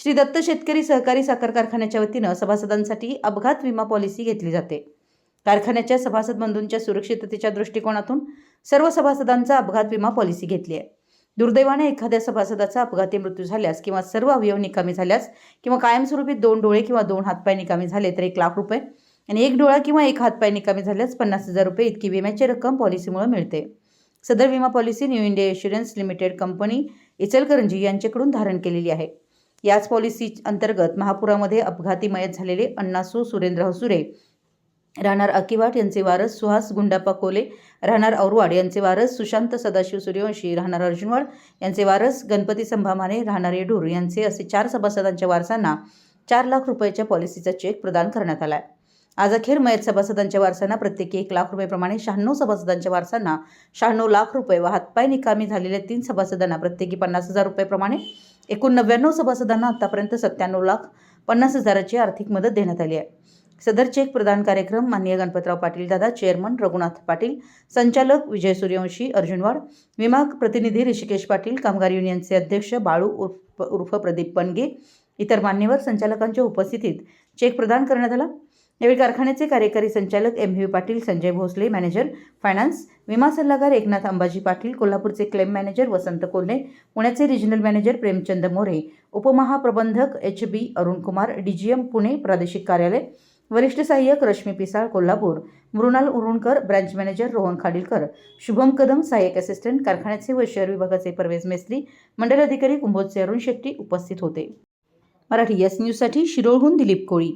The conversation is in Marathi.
श्री दत्त शेतकरी सहकारी साखर कारखान्याच्या वतीनं सभासदांसाठी अपघात विमा पॉलिसी घेतली जाते. कारखान्याच्या सभासद बंधूंच्या सुरक्षिततेच्या दृष्टिकोनातून सर्व सभासदांचा अपघात विमा पॉलिसी घेतली आहे. दुर्दैवाने एखाद्या सभासदाचा अपघाती मृत्यू झाल्यास किंवा सर्व अवयव निकामी झाल्यास किंवा कायमस्वरूपी दोन डोळे किंवा दोन हातपाय निकामी झाले तर एक लाख रुपये आणि एक डोळा किंवा एक हातपाय निकामी झाल्यास पन्नास हजार रुपये इतकी विम्याची रक्कम पॉलिसीमुळे मिळते. सदर विमा policy New India insurance limited company Ichalkaranji यांच्याकडून धारण केलेली आहे. याच पॉलिसी अंतर्गत महापुरामध्ये अपघाती मयत झालेले अण्णासू सुरेंद्र हसुरे राहणार अकिवाट यांचे वारस सुहास गुंडाप्पा कोले राहणार औरवाड यांचे वारस सुशांत सदाशिव सूर्यवंशी राहणार अर्जुनवाड यांचे वारस गणपती संभामाने राहणार येडूर यांचे असे चार सभासदांच्या वारसांना चार लाख रुपयाच्या पॉलिसीचा चेक प्रदान करण्यात आला आहे आज अखेर मयत सभासदांच्या वारसांना प्रत्येकी एक लाख रुपयेप्रमाणे शहाण्णव सभासदांच्या वारसांना शहाण्णव लाख रुपये व हातपाय निकामी झालेल्या तीन सभासदांना प्रत्येकी पन्नास हजार रुपयेप्रमाणे एकूण नव्याण्णव सभासदांना आतापर्यंत सत्त्याण्णव लाख पन्नास हजाराची आर्थिक मदत देण्यात आली आहे. सदर चेक प्रदान कार्यक्रम माननीय गणपतराव पाटील दादा चेअरमन रघुनाथ पाटील संचालक विजय सूर्यवंशी अर्जुनवाड विमा प्रतिनिधी ऋषिकेश पाटील कामगार युनियनचे अध्यक्ष बाळू उर्फ उर्फ प्रदीप पणगे इतर मान्यवर संचालकांच्या उपस्थितीत चेक प्रदान करण्यात आला. यावेळी कारखान्याचे कार्यकारी संचालक M V Patil Sanjay Bhosale manager finance विमा सल्लागार एकनाथ अंबाजी पाटील कोल्हापूरचे क्लेम मॅनेजर वसंत कोल्हे पुण्याचे regional manager Premchand More उपमहाप्रबंधक H B Arunkumar DGM Pune प्रादेशिक कार्यालय वरिष्ठ सहाय्यक रश्मी पिसाळ कोल्हापूर मृणाल उरुणकर ब्रँच मॅनेजर रोहन खाडीलकर शुभम कदम सहाय्यक असिस्टंट कारखान्याचे व शहर विभागाचे परवेज मेस्त्री मंडल अधिकारी कुंभोजचे अरुण शेट्टी उपस्थित होते. मराठी यस न्यूजसाठी शिरोळहून दिलीप कोळी.